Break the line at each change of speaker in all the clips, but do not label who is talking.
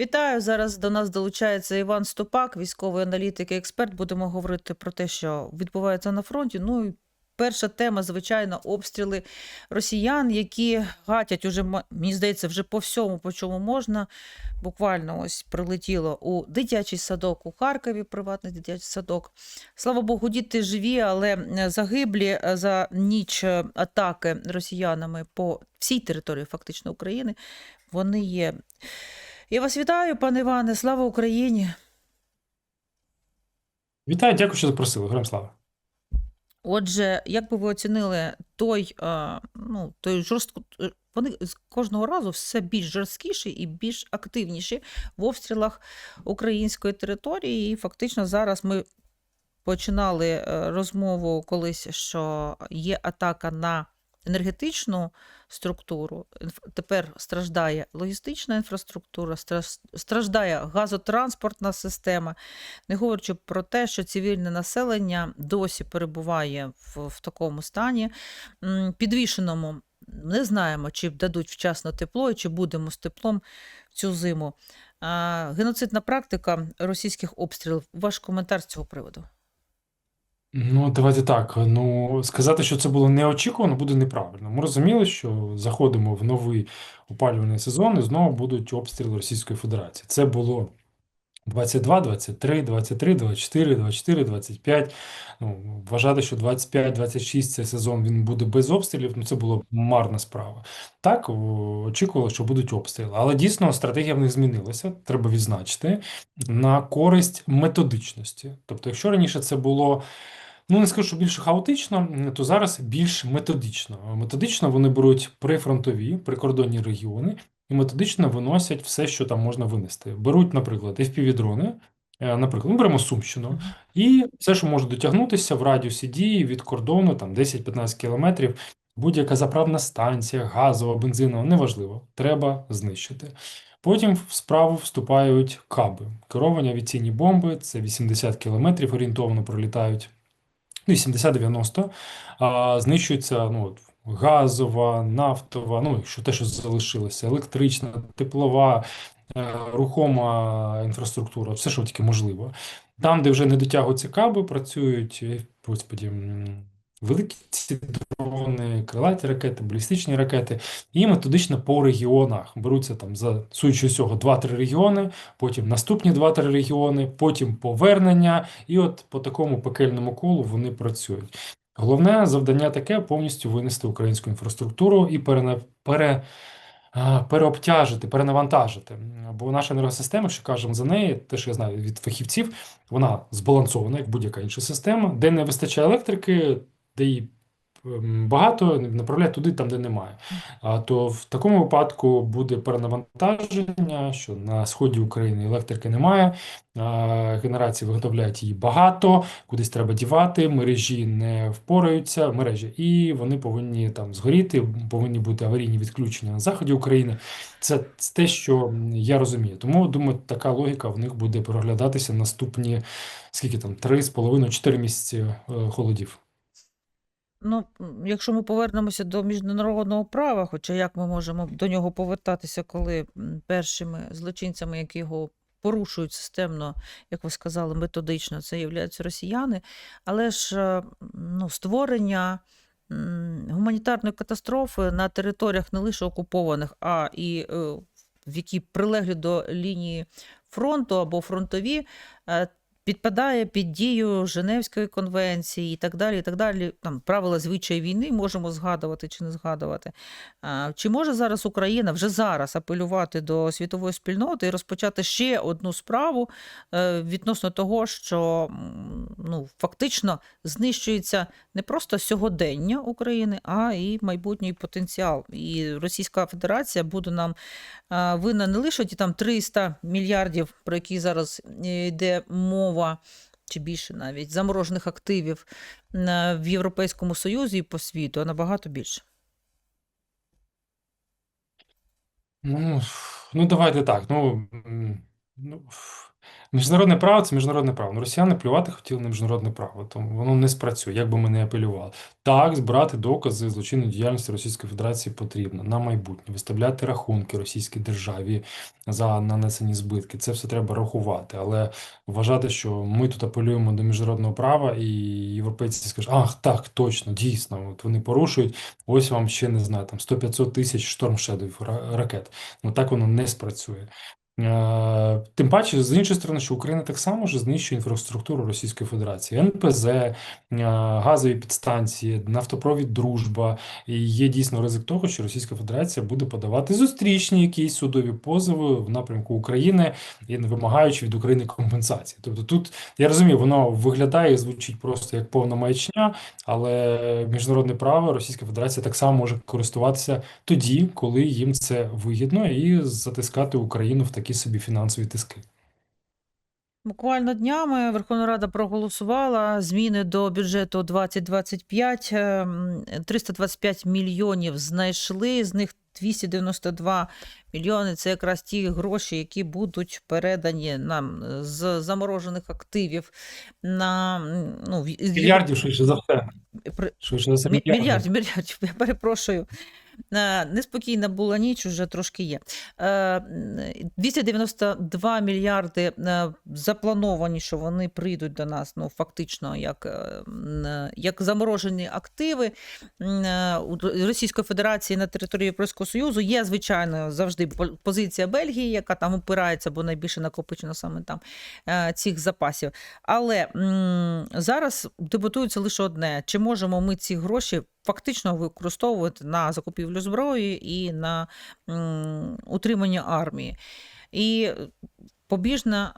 Вітаю! Зараз до нас долучається Іван Ступак, військовий аналітик і експерт. Будемо говорити про те, що відбувається на фронті. Ну і перша тема, звичайно, обстріли росіян, які гатять уже, мені здається, вже по всьому, по чому можна. Буквально ось прилетіло у дитячий садок у Харкові, приватний дитячий садок. Слава Богу, діти живі, але е, загиблі е, за ніч е, атаки росіянами по всій території фактично України. Вони є. Я вас вітаю, пане Іване. Слава Україні!
Вітаю, дякую, що запросили. Героям слава.
Отже, як би ви оцінили той, е, ну, той жорстко. е, Вони з кожного разу все більш жорсткіші і більш активніші в обстрілах української території. І фактично зараз ми починали е, розмову колись, що є атака на енергетичну структуру. Тепер страждає логістична інфраструктура, страждає газотранспортна система. Не говорячи про те, що цивільне населення досі перебуває в, в такому стані підвішеному. Не знаємо, чи дадуть вчасно тепло і чи будемо з теплом цю зиму. Геноцидна практика російських обстрілів. Ваш коментар з цього приводу.
Ну, давайте так. Ну, сказати, що це було неочікувано, буде неправильно. Ми розуміли, що заходимо в новий опалювальний сезон і знову будуть обстріли Російської Федерації. Це було 22, 23, 23, 24, 24, 25. Ну, вважати, що 25, 26 цей сезон він буде без обстрілів, ну це було марна справа. Так, о, очікували, що будуть обстріли. Але дійсно стратегія в них змінилася, треба відзначити, на користь методичності. Тобто, якщо раніше це було. Ну, не скажу, що більше хаотично, то зараз більш методично. Методично вони беруть прифронтові, прикордонні регіони і методично виносять все, що там можна винести. Беруть, наприклад, FPV-дрони, е, наприклад, ми беремо Сумщину, і все, що може дотягнутися в радіусі дії від кордону, там 10-15 кілометрів, будь-яка заправна станція, газова, бензинова, неважливо, треба знищити. Потім в справу вступають каби. Керовані авіаційні бомби, це 80 кілометрів орієнтовно пролітають ну, і 70-90, знищується ну, газова, нафтова, ну, якщо те, що залишилося, електрична, теплова, е, рухома інфраструктура, все, що тільки можливо. Там, де вже не дотягуються каби, працюють, господі, великі дрони, крилаті ракети, балістичні ракети, і методично по регіонах беруться там за суючи всього 2-3 регіони, потім наступні 2-3 регіони, потім повернення, і от по такому пекельному колу вони працюють. Головне завдання таке повністю винести українську інфраструктуру і перена... пере... переобтяжити, перенавантажити. Бо наша енергосистема, що кажемо за неї, те, що я знаю від фахівців, вона збалансована, як будь-яка інша система, де не вистачає електрики, де її багато, направляють туди, там, де немає. А то в такому випадку буде перенавантаження, що на сході України електрики немає, генерації виготовляють її багато, кудись треба дівати, мережі не впораються, мережі, і вони повинні там згоріти, повинні бути аварійні відключення на заході України. Це те, що я розумію. Тому думаю, така логіка в них буде проглядатися наступні скільки там 3,5-4 місяці е, холодів.
Ну, якщо ми повернемося до міжнародного права, хоча як ми можемо до нього повертатися, коли першими злочинцями, які його порушують системно, як ви сказали, методично, це являються росіяни, але ж е, ну, створення гуманітарної катастрофи на територіях не лише окупованих, а і е, в які прилеглі до лінії фронту або фронтові, е, підпадає під дію Женевської конвенції і так далі. і так далі. Там правила звичаї війни можемо згадувати чи не згадувати. Чи може зараз Україна вже зараз апелювати до світової спільноти і розпочати ще одну справу е, відносно того, що ну, фактично знищується не просто сьогодення України, а і майбутній потенціал. І Російська Федерація буде нам винна не лише ті там 300 мільярдів, про які зараз е, йде мова, чи більше навіть заморожених активів е, в Європейському Союзі і по світу, а набагато більше.
Ну, ну давайте так. Ну, ну, Міжнародне право це міжнародне право. Ну, росіяни плювати хотіли на міжнародне право, тому воно не спрацює, як би ми не апелювали. Так, збирати докази злочинної діяльності Російської Федерації потрібно на майбутнє, виставляти рахунки російській державі за нанесені збитки. Це все треба рахувати. Але вважати, що ми тут апелюємо до міжнародного права, і європейці скажуть, ах, так, точно, дійсно, от вони порушують. Ось вам ще не знаю, там 100-500 тисяч штормшедів ракет. Ну так воно не спрацює. Е, Тим паче, з іншої сторони, що Україна так само ж знищує інфраструктуру Російської Федерації, НПЗ, е, газові підстанції, нафтопровід Дружба. І є дійсно ризик того, що Російська Федерація буде подавати зустрічні якісь судові позови в напрямку України і не вимагаючи від України компенсації. Тобто тут я розумію, воно виглядає і звучить просто як повна маячня, але міжнародне право Російська Федерація так само може користуватися тоді, коли їм це вигідно, і затискати Україну в такі собі фінансові тиски.
Буквально днями Верховна Рада проголосувала зміни до бюджету 2025. Ем, 325 мільйонів знайшли, з них 292 мільйони це якраз ті гроші, які будуть передані нам з заморожених активів на ну,
Мільярдів швидше за все. Швидше за все,
Мільярдів, мільярдів, я перепрошую. Е, Неспокійна була ніч, уже трошки є. Е, 292 мільярди е, заплановані, що вони прийдуть до нас, ну, фактично, як, е, як заморожені активи е, Російської Федерації на території Європейського Союзу. Є, звичайно, завжди позиція Бельгії, яка там опирається, бо найбільше накопичено саме там е, цих запасів. Але зараз дебатується лише одне: чи можемо ми ці гроші фактично використовувати на закупівлю зброї і на утримання армії? І побіжне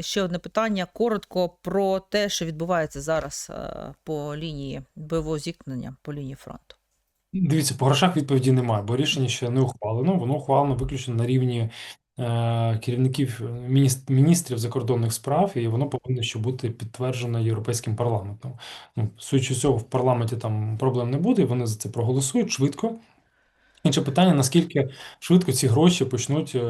ще одне питання коротко про те, що відбувається зараз по лінії бойового зіткнення, по лінії фронту.
Дивіться, по грошах відповіді немає, бо рішення ще не ухвалено. Воно ухвалено виключно на рівні е, керівників мініс- міністрів закордонних справ, і воно повинно ще бути підтверджено Європейським парламентом. Ну, судячи цього, в парламенті там проблем не буде, вони за це проголосують швидко. Інше питання, наскільки швидко ці гроші почнуть е,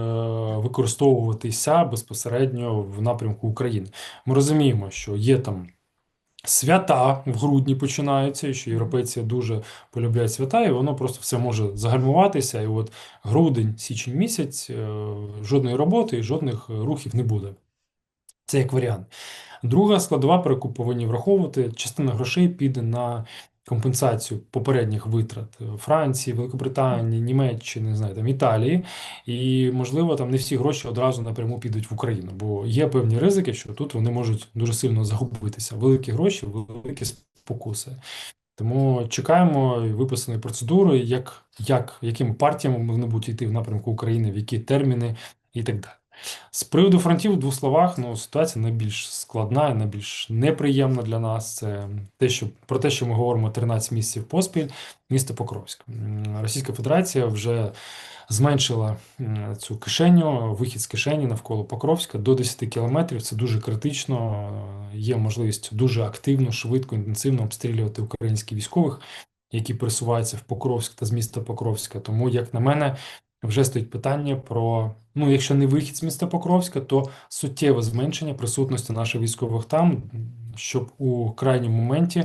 використовуватися безпосередньо в напрямку України. Ми розуміємо, що є там свята в грудні починаються, що європейці дуже полюбляють свята, і воно просто все може загальмуватися. І от грудень, січень місяць, е, жодної роботи і жодних рухів не буде. Це як варіант. Друга складова, про яку повинні враховувати, частина грошей піде на компенсацію попередніх витрат Франції, Великобританії, Німеччини, не знаю, там Італії. І, можливо, там не всі гроші одразу напряму підуть в Україну, бо є певні ризики, що тут вони можуть дуже сильно загубитися. Великі гроші, великі спокуси. Тому чекаємо виписаної процедури, як, як, якими партіями вони будуть йти в напрямку України, в які терміни і так далі. З приводу фронтів, в двох словах, ну, ситуація найбільш складна і найбільш неприємна для нас. Це те, що про те, що ми говоримо 13 місяців поспіль, місто Покровськ. Російська Федерація вже зменшила цю кишеню, вихід з кишені навколо Покровська до 10 кілометрів. Це дуже критично. Є можливість дуже активно, швидко, інтенсивно обстрілювати українських військових, які пересуваються в Покровськ та з міста Покровська. Тому, як на мене, вже стоїть питання про, ну, якщо не вихід з міста Покровська, то суттєве зменшення присутності наших військових там, щоб у крайньому моменті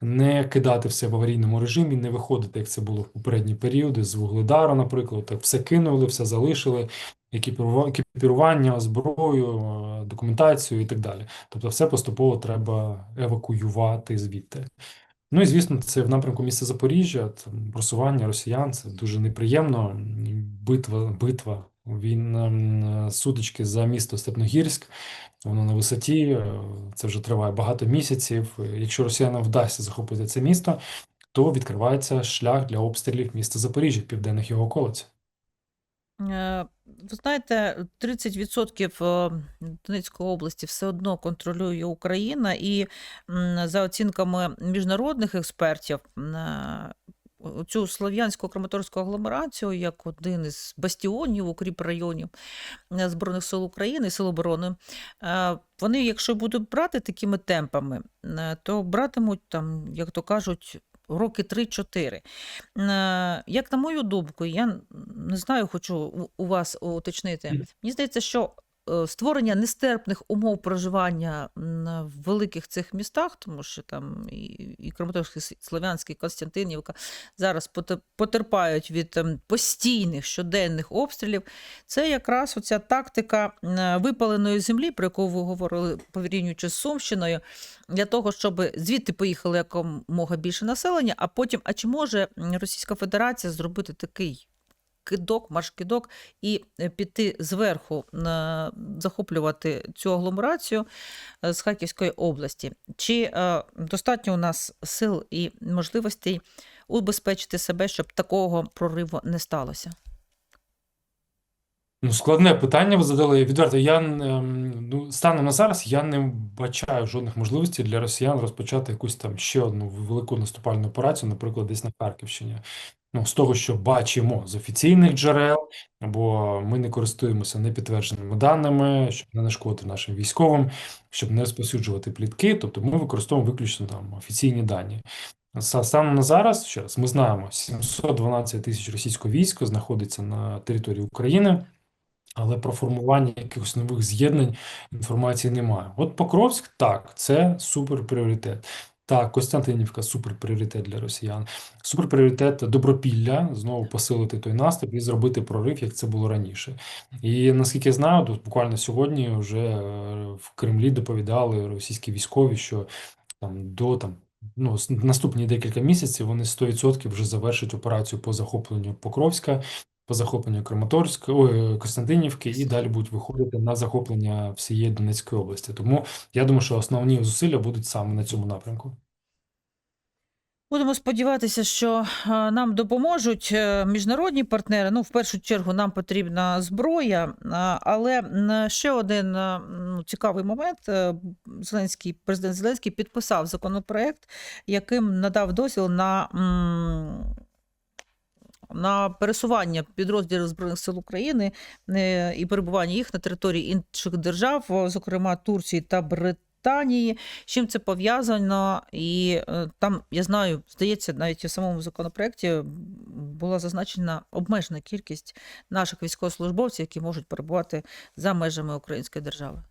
не кидати все в аварійному режимі, не виходити, як це було в попередні періоди, з Вугледару, наприклад, так все кинули, все залишили, екіпірува- екіпірування, зброю, е, документацію і так далі. Тобто все поступово треба евакуювати звідти. Ну і звісно, це в напрямку міста Запоріжжя, там просування росіян, це дуже неприємно. Битва, битва, він судочки сутички за місто Степногірськ, воно на висоті, е, це вже триває багато місяців. Якщо росіянам вдасться захопити це місто, то відкривається шлях для обстрілів міста Запоріжжя, південних його околиць.
Е, Ви знаєте, 30% е, Донецької області все одно контролює Україна, і за оцінками міжнародних експертів, е, цю слов'янську краматорську агломерацію як один із бастіонів, укріп районів Збройних сил України, Сил оборони, вони, якщо будуть брати такими темпами, то братимуть там, як то кажуть, роки 3-4. Е, Як на мою думку, я не знаю, хочу у- вас уточнити. Мені здається, що створення нестерпних умов проживання в великих цих містах, тому що там і, і Краматорськ, і Слов'янський, і Константинівка зараз поте- потерпають від ем, постійних щоденних обстрілів. Це якраз оця тактика випаленої землі, про яку ви говорили, порівнюючи з Сумщиною, для того, щоб звідти поїхало якомога більше населення, а потім, а чи може Російська Федерація зробити такий кидок, марш-кидок і е, піти зверху е, захоплювати цю агломерацію е, з Харківської області? Чи достатньо у нас сил і можливостей убезпечити себе, щоб такого прориву не сталося?
Ну, складне питання ви задали. Відверто, я ем, ну, станом на зараз я не бачаю жодних можливостей для росіян розпочати якусь там ще одну велику наступальну операцію, наприклад, десь на Харківщині. Ну, з того, що бачимо з офіційних джерел, бо ми не користуємося непідтвердженими даними, щоб не нашкодити нашим військовим, щоб не розповсюджувати плітки. Тобто ми використовуємо виключно там офіційні дані. Станом на зараз, ще раз, ми знаємо, 712 тисяч російського війська знаходиться на території України. Але про формування якихось нових з'єднань інформації немає. От Покровськ, так, це суперпріоритет. Так, Костянтинівка суперпріоритет для росіян. Суперпріоритет Добропілля, знову посилити той наступ і зробити прорив, як це було раніше. І наскільки я знаю, тут буквально сьогодні вже е, в Кремлі доповідали російські військові, що там до там. Ну, наступні декілька місяців вони 100% вже завершать операцію по захопленню Покровська, по захопленню Краматорська, Костянтинівки, і далі будуть виходити на захоплення всієї Донецької області. Тому я думаю, що основні зусилля будуть саме на цьому напрямку.
Будемо сподіватися, що е, нам допоможуть е, міжнародні партнери. Ну, в першу чергу, нам потрібна зброя. Але ще один е, ну, цікавий момент. Е, Зеленський, президент Зеленський підписав законопроект, яким надав дозвіл на. На пересування підрозділів Збройних сил України е, і перебування їх на території інших держав, зокрема Турції та Британії. З чим це пов'язано? І е, там, я знаю, здається, навіть у самому законопроекті була зазначена обмежена кількість наших військовослужбовців, які можуть перебувати за межами Української держави.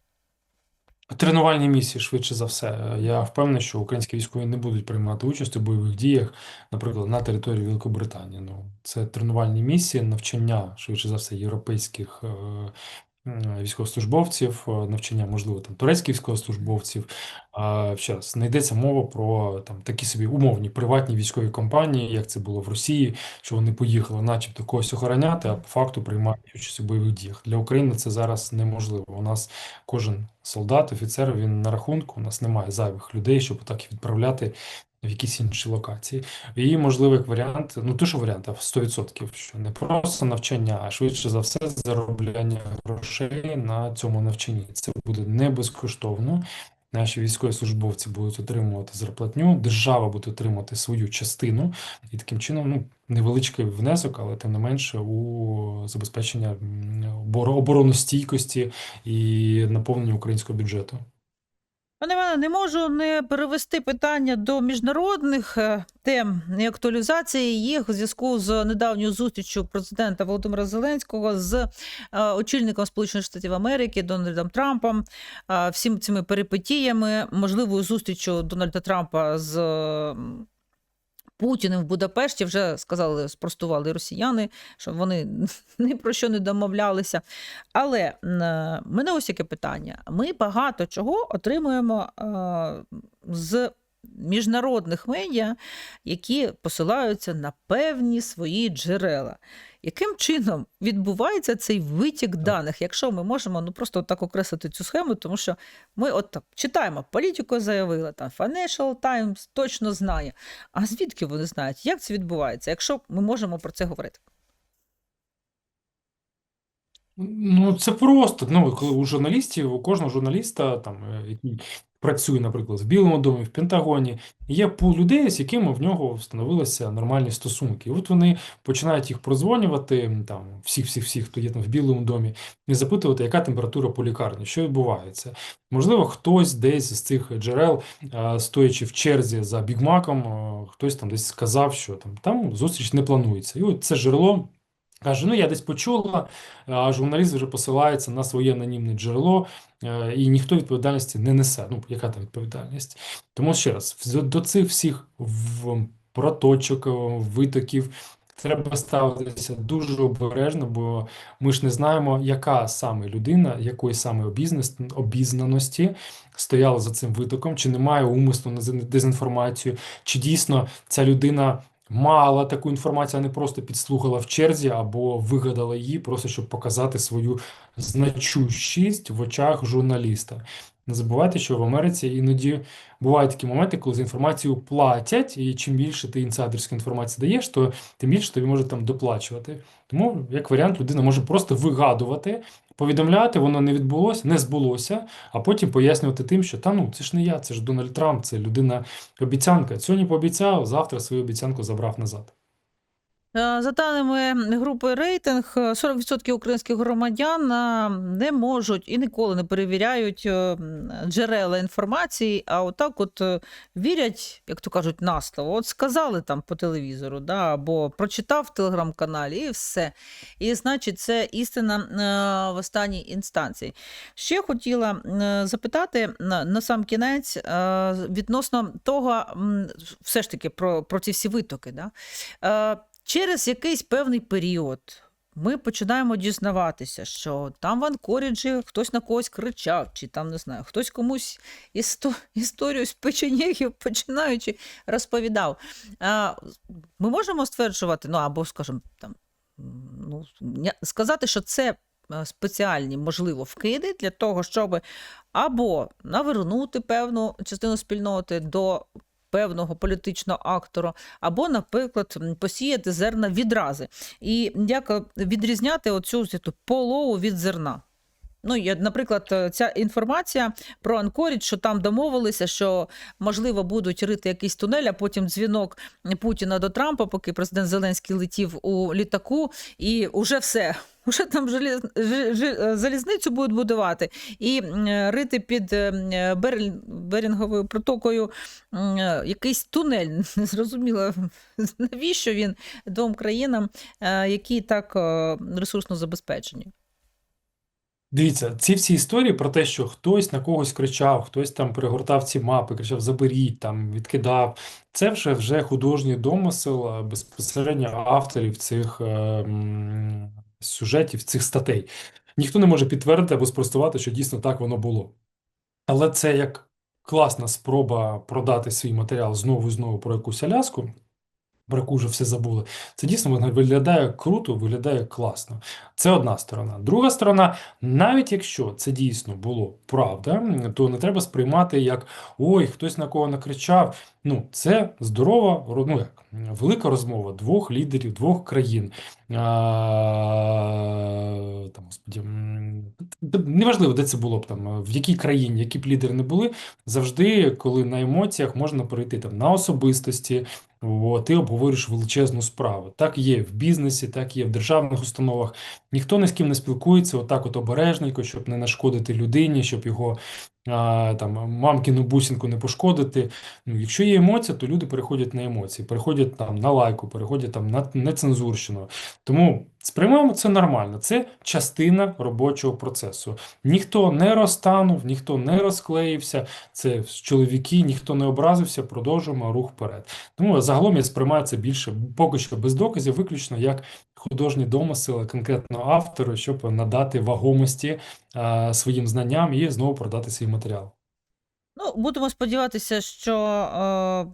Тренувальні місії, швидше за все. Я впевнений, що українські військові не будуть приймати участь у бойових діях, наприклад, на території Великобританії. Ну, це тренувальні місії, навчання, швидше за все, європейських е, військовослужбовців, е, навчання, можливо, там турецьких військовослужбовців. А ще раз, не йдеться мова про там такі собі умовні приватні військові компанії, як це було в Росії, що вони поїхали, начебто, когось охороняти, а по факту приймають участь у бойових діях. Для України це зараз неможливо. У нас кожен солдат, офіцер, він на рахунку. У нас немає зайвих людей, щоб так відправляти в якісь інші локації. І можливо, як варіант, ну то що варіант, а 100%, що не просто навчання, а швидше за все заробляння грошей на цьому навчанні. Це буде не безкоштовно. Наші військовослужбовці будуть отримувати зарплатню, держава буде отримати свою частину, і таким чином, ну, невеличкий внесок, але тим не менше у забезпечення м, оборо- обороностійкості і наповнення українського бюджету.
Пане не можу не перевести питання до міжнародних е, тем і актуалізації їх у зв'язку з недавньою зустрічю президента Володимира Зеленського з е, очільником Сполучених Штатів Америки Дональдом Трампом, всім всіми цими перипетіями, можливою зустрічю Дональда Трампа з Путіним в Будапешті вже сказали, спростували росіяни, що вони ні про що не домовлялися. Але е, мене ось яке питання. Ми багато чого отримуємо е, з міжнародних медіа, які посилаються на певні свої джерела. Яким чином відбувається цей витік даних, якщо ми можемо ну просто так окреслити цю схему, тому що ми от так читаємо, політико заявила, там Financial Times точно знає. А звідки вони знають? Як це відбувається, якщо ми можемо про це говорити?
Ну, це просто. Ну, коли у журналістів, у кожного журналіста, там, е, працює, наприклад, в Білому домі, в Пентагоні, є пул людей, з якими в нього встановилися нормальні стосунки. І от вони починають їх прозвонювати, там, всіх, всіх, всіх, хто є там в Білому домі, і запитувати, яка температура по лікарні, що відбувається. Можливо, хтось десь з цих джерел, стоячи в черзі за Бігмаком, хтось там десь сказав, що там, там зустріч не планується. І от це джерело Каже, ну я десь почула, а журналіст вже посилається на своє анонімне джерело, е, і ніхто відповідальності не несе. Ну, яка там відповідальність? Тому ще раз, до, цих всіх проточок, витоків треба ставитися дуже обережно, бо ми ж не знаємо, яка саме людина, якої саме обізнаності стояла за цим витоком, чи немає умислу на дезінформацію, чи дійсно ця людина мала таку інформацію, а не просто підслухала в черзі або вигадала її, просто щоб показати свою значущість в очах журналіста. Не забувайте, що в Америці іноді бувають такі моменти, коли за інформацію платять, і чим більше ти інсайдерської інформації даєш, то тим більше тобі можуть там доплачувати. Тому, як варіант, людина може просто вигадувати, повідомляти, воно не відбулося, не збулося, а потім пояснювати тим, що та ну це ж не я, це ж Дональд Трамп, це людина обіцянка. Сьогодні пообіцяв, завтра свою обіцянку забрав назад.
Е, За даними групи рейтинг, е, 40% українських громадян е, не можуть і ніколи не перевіряють е, джерела інформації, а отак от е, вірять, як то кажуть, на слово. От сказали там по телевізору, да, або прочитав в телеграм-каналі, і все. І значить, це істина е, в останній інстанції. Ще хотіла е, запитати на, сам кінець е, відносно того, все ж таки про, про ці всі витоки. Да? Через якийсь певний період ми починаємо дізнаватися, що там в Анкоріджі хтось на когось кричав, чи там не знаю, хтось комусь істо- історію з печенєгів починаючи розповідав. А, Ми можемо стверджувати, ну або, скажімо, там, ну, сказати, що це е, спеціальні, можливо, вкиди для того, щоб або навернути певну частину спільноти до певного політичного актора, або, наприклад, посіяти зерна відрази. І як е, відрізняти оцю цю полову від зерна? Ну, я, наприклад, е, ця інформація про Анкорідж, що там домовилися, що можливо будуть рити якийсь тунель, а потім дзвінок Путіна до Трампа, поки президент Зеленський летів у літаку, і вже все. Уже там желіз... е, залізницю будуть будувати і е, рити під е. Берінговою протокою якийсь тунель. Не зрозуміло, навіщо він двом країнам, які так ресурсно забезпечені.
Дивіться, ці всі історії про те, що хтось на когось кричав, хтось там перегортав ці мапи, кричав Заберіть, там відкидав. Це вже вже художній домисел безпосередньо авторів цих е, сюжетів, цих статей. Ніхто не може підтвердити або спростувати, що дійсно так воно було. Але це як класна спроба продати свій матеріал знову і знову про якусь Аляску, вже все забули. Це дійсно виглядає круто, виглядає класно. Це одна сторона. Друга сторона, навіть якщо це дійсно було правда, то не треба сприймати як ой, хтось на кого накричав. Ну, це здорова, ну як, велика розмова двох лідерів, двох країн. А, там, господі, неважливо, де це було б там, в якій країні, які б лідери не були, завжди, коли на емоціях можна перейти там на особистості, ти обговорюєш величезну справу. Так є в бізнесі, так є в державних установах. Ніхто ні з ким не спілкується отак от обережненько, щоб не нашкодити людині, щоб його там мамкину бусинку не пошкодити. Ну, якщо є емоція, то люди переходять на емоції, переходять там на лайку, переходять там на нецензурщину. Тому сприймаємо це нормально. Це частина робочого процесу. Ніхто не розтанув, ніхто не розклеївся. Це чоловіки, ніхто не образився. Продовжуємо рух вперед. Тому загалом я сприймаю це більше поки що без доказів, виключно як художні домисли конкретно автору, щоб надати вагомості е, своїм знанням і знову продати свій матеріал.
Ну, будемо сподіватися, що е,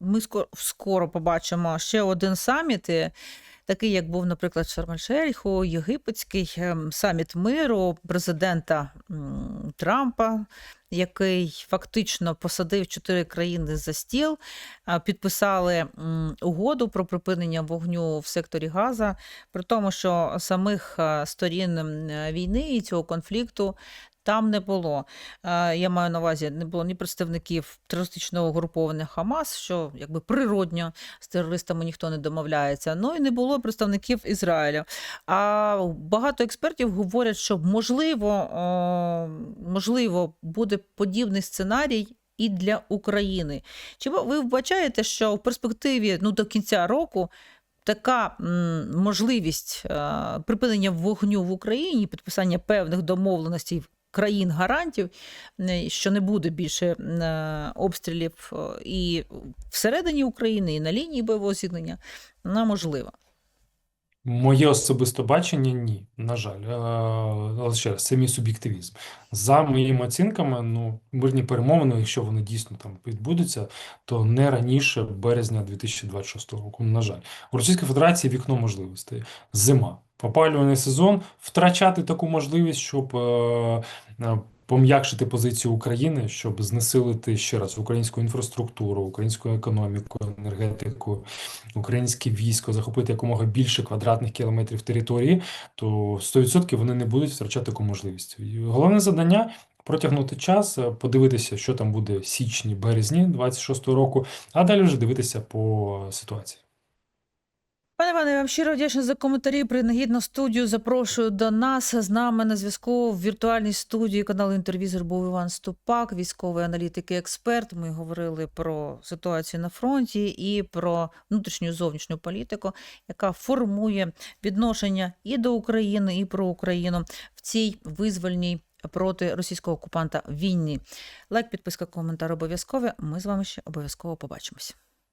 ми скоро, скоро побачимо ще один саміт, е, такий, як був, наприклад, в Шарм-ель-Шейху, єгипетський ем, саміт миру президента Трампа, який фактично посадив чотири країни за стіл, підписали угоду про припинення вогню в секторі Газа, при тому, що самих сторін війни і цього конфлікту там не було. Е, Я маю на увазі, не було ні представників терористичного угруповання Хамас, що якби природньо з терористами ніхто не домовляється. Ну і не було представників Ізраїля. А багато експертів говорять, що можливо, можливо, буде подібний сценарій. І для України. Чи ви вбачаєте, що в перспективі ну, до кінця року така можливість е, припинення вогню в Україні, підписання певних домовленостей країн гарантів, е, що не буде більше е, обстрілів е, і всередині України, і на лінії бойового зіткнення, вона можлива.
Моє особисте бачення ні, на жаль. Але ще раз, це мій суб'єктивізм. За моїми оцінками, ну, мирні перемовини, якщо вони дійсно там відбудуться, то не раніше березня 2026 року. На жаль, у Російської Федерації вікно можливостей. Зима, опалювальний сезон, втрачати таку можливість, щоб е, е, пом'якшити позицію України, щоб знесилити ще раз українську інфраструктуру, українську економіку, енергетику, українське військо, захопити якомога більше квадратних кілометрів території, то 100% вони не будуть втрачати таку можливість. І головне завдання протягнути час, е, подивитися, що там буде січні, березні 26-го року, а далі вже дивитися по ситуації.
Пане Іване, я вам щиро вдячна за коментарі. Принагідно студію запрошую до нас. З нами на зв'язку в віртуальній студії каналу інтервізор був Іван Ступак, військовий аналітик і експерт. Ми говорили про ситуацію на фронті і про внутрішню зовнішню політику, яка формує відношення і до України, і про Україну в цій визвольній проти російського окупанта війні. Лайк, підписка, коментар обов'язкові. Ми з вами ще обов'язково побачимось.